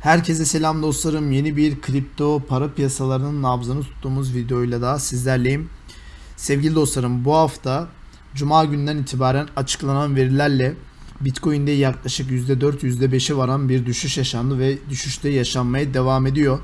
Herkese selam dostlarım. Yeni bir kripto para piyasalarının nabzını tuttuğumuz videoyla daha sizlerleyim. Sevgili dostlarım bu hafta Cuma günden itibaren açıklanan verilerle Bitcoin'de yaklaşık %4 %5'e varan bir düşüş yaşandı ve düşüşte yaşanmaya devam ediyor.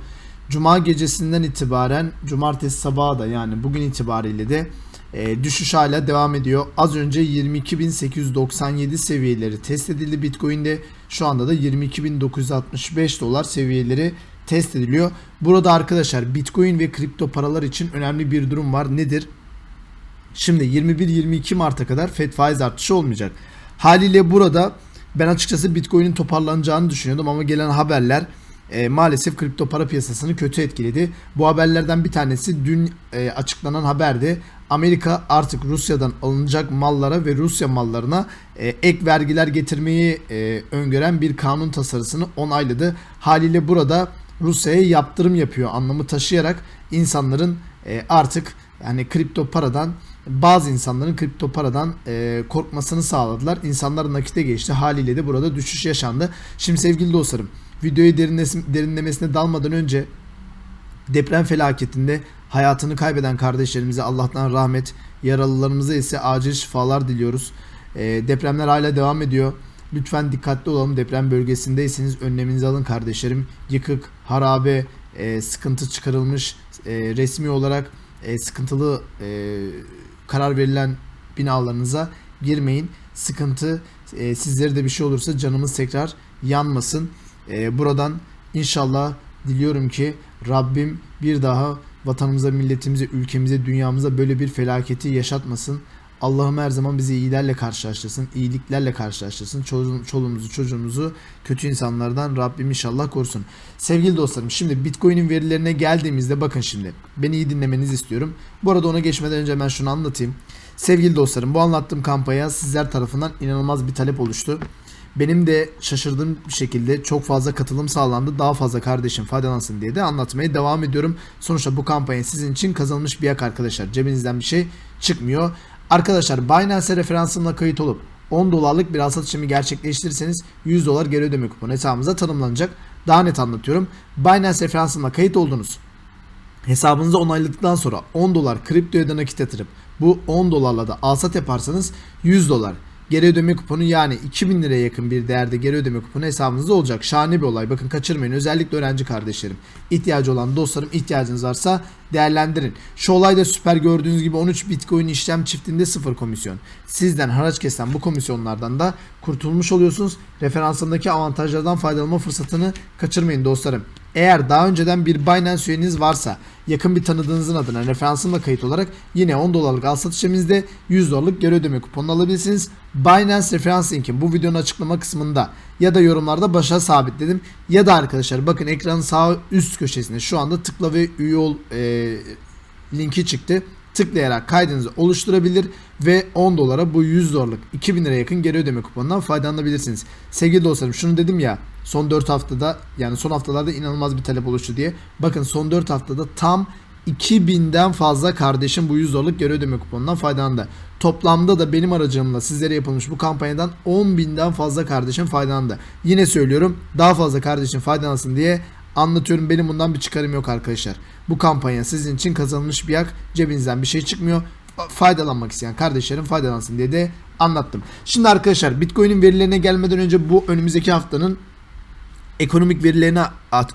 Cuma gecesinden itibaren cumartesi sabahı da yani bugün itibariyle de e, düşüş hala devam ediyor. Az önce 22.897 seviyeleri test edildi Bitcoin'de. Şu anda da 22.965 dolar seviyeleri test ediliyor. Burada arkadaşlar Bitcoin ve kripto paralar için önemli bir durum var. Nedir? Şimdi 21-22 Mart'a kadar FED faiz artışı olmayacak. Haliyle burada ben açıkçası Bitcoin'in toparlanacağını düşünüyordum ama gelen haberler e, maalesef kripto para piyasasını kötü etkiledi. Bu haberlerden bir tanesi dün e, açıklanan haberdi. Amerika artık Rusya'dan alınacak mallara ve Rusya mallarına e, ek vergiler getirmeyi e, öngören bir kanun tasarısını onayladı. Haliyle burada Rusya'ya yaptırım yapıyor anlamı taşıyarak insanların e, artık yani kripto paradan bazı insanların kripto paradan e, korkmasını sağladılar. İnsanlar nakite geçti. Haliyle de burada düşüş yaşandı. Şimdi sevgili dostlarım videoyu derinlemesine dalmadan önce deprem felaketinde hayatını kaybeden kardeşlerimize Allah'tan rahmet, yaralılarımıza ise acil şifalar diliyoruz. E, depremler hala devam ediyor. Lütfen dikkatli olalım. Deprem bölgesindeyseniz önleminizi alın kardeşlerim. Yıkık, harabe, e, sıkıntı çıkarılmış e, resmi olarak e, sıkıntılı e, karar verilen binalarınıza girmeyin. Sıkıntı e, sizlere de bir şey olursa canımız tekrar yanmasın. E, buradan inşallah diliyorum ki Rabbim bir daha vatanımıza, milletimize, ülkemize, dünyamıza böyle bir felaketi yaşatmasın. Allah'ım her zaman bizi iyilerle karşılaştırsın, iyiliklerle karşılaştırsın. Çoluğumuzu, çoluğumuzu, çocuğumuzu kötü insanlardan Rabbim inşallah korusun. Sevgili dostlarım şimdi Bitcoin'in verilerine geldiğimizde bakın şimdi. Beni iyi dinlemenizi istiyorum. Bu arada ona geçmeden önce ben şunu anlatayım. Sevgili dostlarım bu anlattığım kampanya sizler tarafından inanılmaz bir talep oluştu. Benim de şaşırdığım bir şekilde çok fazla katılım sağlandı. Daha fazla kardeşim faydalansın diye de anlatmaya devam ediyorum. Sonuçta bu kampanya sizin için kazanılmış bir yak arkadaşlar. Cebinizden bir şey çıkmıyor. Arkadaşlar Binance referansımla kayıt olup 10 dolarlık bir alsat işlemi gerçekleştirirseniz 100 dolar geri ödeme kuponu hesabınıza tanımlanacak. Daha net anlatıyorum. Binance referansımla kayıt oldunuz. Hesabınızı onayladıktan sonra 10 dolar kriptoya da nakit bu 10 dolarla da alsat yaparsanız 100 dolar geri ödeme kuponu yani 2000 liraya yakın bir değerde geri ödeme kuponu hesabınızda olacak. Şahane bir olay. Bakın kaçırmayın. Özellikle öğrenci kardeşlerim. İhtiyacı olan dostlarım ihtiyacınız varsa değerlendirin. Şu olayda süper gördüğünüz gibi 13 Bitcoin işlem çiftinde sıfır komisyon. Sizden haraç kesen bu komisyonlardan da kurtulmuş oluyorsunuz. Referansındaki avantajlardan faydalanma fırsatını kaçırmayın dostlarım. Eğer daha önceden bir Binance üyeniz varsa yakın bir tanıdığınızın adına referansımla kayıt olarak yine 10 dolarlık al satış işlemimizde 100 dolarlık geri ödeme kuponunu alabilirsiniz. Binance referans linki bu videonun açıklama kısmında ya da yorumlarda başa sabitledim. Ya da arkadaşlar bakın ekranın sağ üst köşesinde şu anda tıkla ve üye ol e, linki çıktı tıklayarak kaydınızı oluşturabilir ve 10 dolara bu 100 dolarlık 2000 lira yakın geri ödeme kuponundan faydalanabilirsiniz. Sevgili dostlarım şunu dedim ya son 4 haftada yani son haftalarda inanılmaz bir talep oluştu diye. Bakın son 4 haftada tam 2000'den fazla kardeşim bu 100 dolarlık geri ödeme kuponundan faydalandı. Toplamda da benim aracımla sizlere yapılmış bu kampanyadan 10.000'den fazla kardeşim faydalandı. Yine söylüyorum daha fazla kardeşim faydalansın diye anlatıyorum. Benim bundan bir çıkarım yok arkadaşlar. Bu kampanya sizin için kazanılmış bir yak. Cebinizden bir şey çıkmıyor. Faydalanmak isteyen kardeşlerim faydalansın diye de anlattım. Şimdi arkadaşlar Bitcoin'in verilerine gelmeden önce bu önümüzdeki haftanın ekonomik verilerini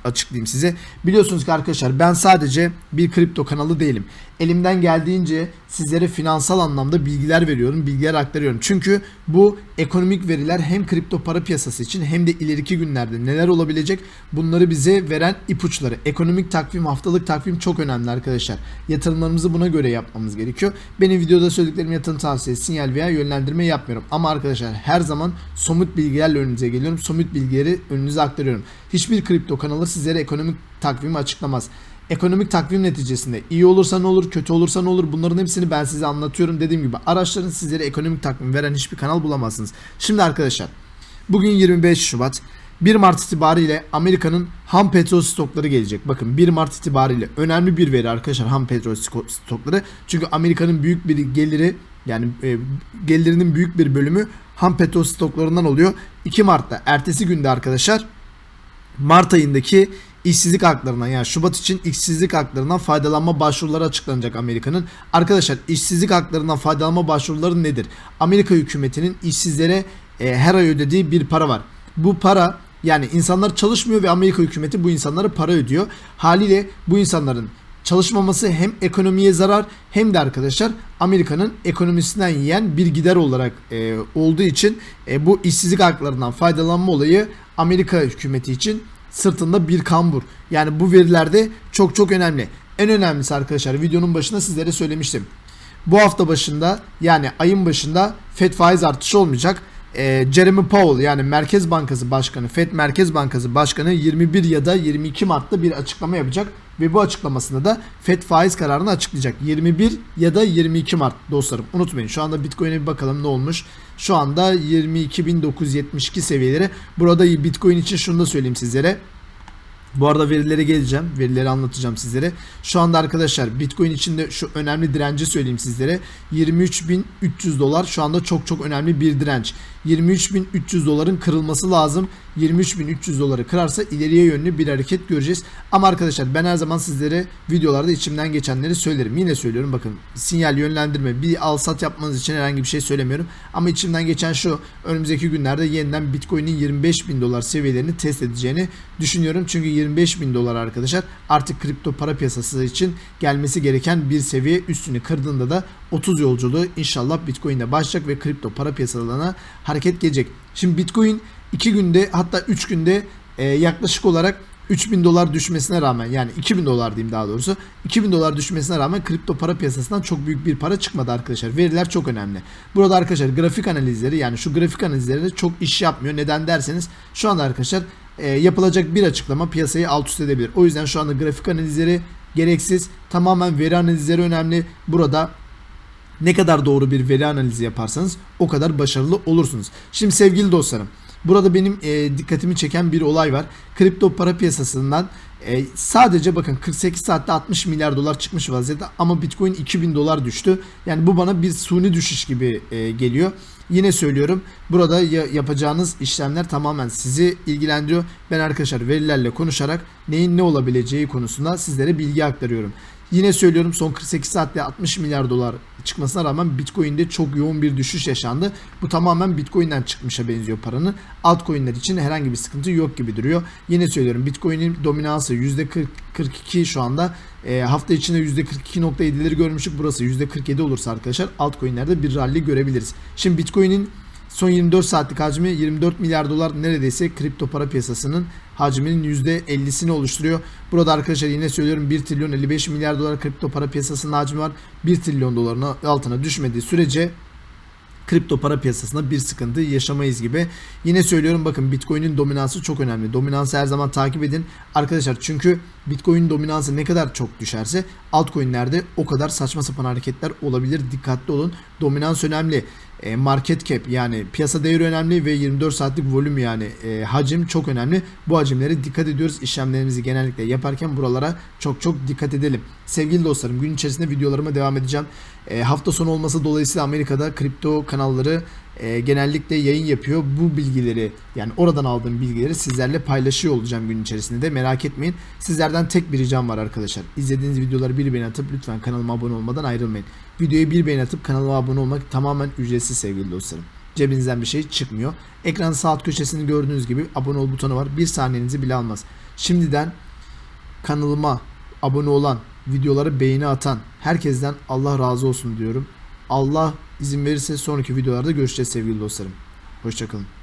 açıklayayım size. Biliyorsunuz ki arkadaşlar ben sadece bir kripto kanalı değilim. Elimden geldiğince sizlere finansal anlamda bilgiler veriyorum, bilgiler aktarıyorum. Çünkü bu ekonomik veriler hem kripto para piyasası için hem de ileriki günlerde neler olabilecek bunları bize veren ipuçları. Ekonomik takvim, haftalık takvim çok önemli arkadaşlar. Yatırımlarımızı buna göre yapmamız gerekiyor. Benim videoda söylediklerim yatırım tavsiyesi, sinyal veya yönlendirme yapmıyorum. Ama arkadaşlar her zaman somut bilgilerle önünüze geliyorum. Somut bilgileri önünüze aktarıyorum. Hiçbir kripto kanalı sizlere ekonomik takvimi açıklamaz. Ekonomik takvim neticesinde iyi olursa ne olur, kötü olursa ne olur bunların hepsini ben size anlatıyorum. Dediğim gibi araçların sizlere ekonomik takvim veren hiçbir kanal bulamazsınız. Şimdi arkadaşlar bugün 25 Şubat 1 Mart itibariyle Amerika'nın ham petrol stokları gelecek. Bakın 1 Mart itibariyle önemli bir veri arkadaşlar ham petrol stokları. Çünkü Amerika'nın büyük bir geliri yani e, gelirinin büyük bir bölümü ham petrol stoklarından oluyor. 2 Mart'ta ertesi günde arkadaşlar Mart ayındaki işsizlik haklarından yani Şubat için işsizlik haklarından faydalanma başvuruları açıklanacak Amerika'nın. Arkadaşlar işsizlik haklarından faydalanma başvuruları nedir? Amerika hükümetinin işsizlere e, her ay ödediği bir para var. Bu para yani insanlar çalışmıyor ve Amerika hükümeti bu insanlara para ödüyor. Haliyle bu insanların çalışmaması hem ekonomiye zarar hem de arkadaşlar Amerika'nın ekonomisinden yiyen bir gider olarak e, olduğu için e, bu işsizlik haklarından faydalanma olayı Amerika hükümeti için sırtında bir kambur. Yani bu verilerde çok çok önemli. En önemlisi arkadaşlar videonun başında sizlere söylemiştim. Bu hafta başında yani ayın başında FED faiz artışı olmayacak. Ee, Jeremy Powell yani Merkez Bankası Başkanı, FED Merkez Bankası Başkanı 21 ya da 22 Mart'ta bir açıklama yapacak ve bu açıklamasında da FED faiz kararını açıklayacak. 21 ya da 22 Mart dostlarım. Unutmayın şu anda Bitcoin'e bir bakalım ne olmuş. Şu anda 22.972 seviyeleri. Burada Bitcoin için şunu da söyleyeyim sizlere. Bu arada verilere geleceğim. Verileri anlatacağım sizlere. Şu anda arkadaşlar Bitcoin içinde şu önemli direnci söyleyeyim sizlere. 23.300 dolar şu anda çok çok önemli bir direnç. 23.300 doların kırılması lazım. 23.300 doları kırarsa ileriye yönlü bir hareket göreceğiz. Ama arkadaşlar ben her zaman sizlere videolarda içimden geçenleri söylerim. Yine söylüyorum bakın sinyal yönlendirme bir al sat yapmanız için herhangi bir şey söylemiyorum. Ama içimden geçen şu önümüzdeki günlerde yeniden Bitcoin'in 25 bin dolar seviyelerini test edeceğini düşünüyorum. Çünkü 25 bin dolar arkadaşlar artık kripto para piyasası için gelmesi gereken bir seviye üstünü kırdığında da 30 yolculuğu inşallah Bitcoin'de başlayacak ve kripto para piyasalarına hareket gelecek. Şimdi Bitcoin 2 günde hatta 3 günde e, yaklaşık olarak 3000 dolar düşmesine rağmen yani 2000 dolar diyeyim daha doğrusu 2000 dolar düşmesine rağmen kripto para piyasasından çok büyük bir para çıkmadı arkadaşlar. Veriler çok önemli. Burada arkadaşlar grafik analizleri yani şu grafik analizleri çok iş yapmıyor. Neden derseniz şu anda arkadaşlar e, yapılacak bir açıklama piyasayı alt üst edebilir. O yüzden şu anda grafik analizleri gereksiz. Tamamen veri analizleri önemli. Burada ne kadar doğru bir veri analizi yaparsanız o kadar başarılı olursunuz. Şimdi sevgili dostlarım Burada benim e, dikkatimi çeken bir olay var. Kripto para piyasasından e, sadece bakın 48 saatte 60 milyar dolar çıkmış vaziyette ama Bitcoin 2000 dolar düştü. Yani bu bana bir suni düşüş gibi e, geliyor. Yine söylüyorum burada ya, yapacağınız işlemler tamamen sizi ilgilendiriyor. Ben arkadaşlar verilerle konuşarak neyin ne olabileceği konusunda sizlere bilgi aktarıyorum. Yine söylüyorum son 48 saatte 60 milyar dolar çıkmasına rağmen Bitcoin'de çok yoğun bir düşüş yaşandı. Bu tamamen Bitcoin'den çıkmışa benziyor paranın. Altcoin'ler için herhangi bir sıkıntı yok gibi duruyor. Yine söylüyorum Bitcoin'in dominansı %42 şu anda. E, hafta içinde %42.7'leri görmüştük. Burası %47 olursa arkadaşlar altcoin'lerde bir rally görebiliriz. Şimdi Bitcoin'in Son 24 saatlik hacmi 24 milyar dolar neredeyse kripto para piyasasının hacminin %50'sini oluşturuyor. Burada arkadaşlar yine söylüyorum 1 trilyon 55 milyar dolar kripto para piyasasının hacmi var. 1 trilyon doların altına düşmediği sürece kripto para piyasasında bir sıkıntı yaşamayız gibi. Yine söylüyorum bakın Bitcoin'in dominansı çok önemli. Dominansı her zaman takip edin. Arkadaşlar çünkü Bitcoin dominansı ne kadar çok düşerse altcoin'lerde o kadar saçma sapan hareketler olabilir. Dikkatli olun. Dominans önemli. E, market cap yani piyasa değeri önemli ve 24 saatlik volüm yani e, hacim çok önemli. Bu hacimlere dikkat ediyoruz. İşlemlerimizi genellikle yaparken buralara çok çok dikkat edelim. Sevgili dostlarım gün içerisinde videolarıma devam edeceğim. E, hafta sonu olması dolayısıyla Amerika'da kripto kanalları e, genellikle yayın yapıyor. Bu bilgileri yani oradan aldığım bilgileri sizlerle paylaşıyor olacağım gün içerisinde de merak etmeyin. Sizlerden tek bir ricam var arkadaşlar. İzlediğiniz videoları bir beğeni atıp lütfen kanalıma abone olmadan ayrılmayın. Videoyu bir beğeni atıp kanalıma abone olmak tamamen ücretsiz sevgili dostlarım. Cebinizden bir şey çıkmıyor. Ekranın sağ alt köşesini gördüğünüz gibi abone ol butonu var. Bir saniyenizi bile almaz. Şimdiden kanalıma abone olan, videoları beğeni atan herkesten Allah razı olsun diyorum. Allah izin verirse sonraki videolarda görüşeceğiz sevgili dostlarım. Hoşçakalın.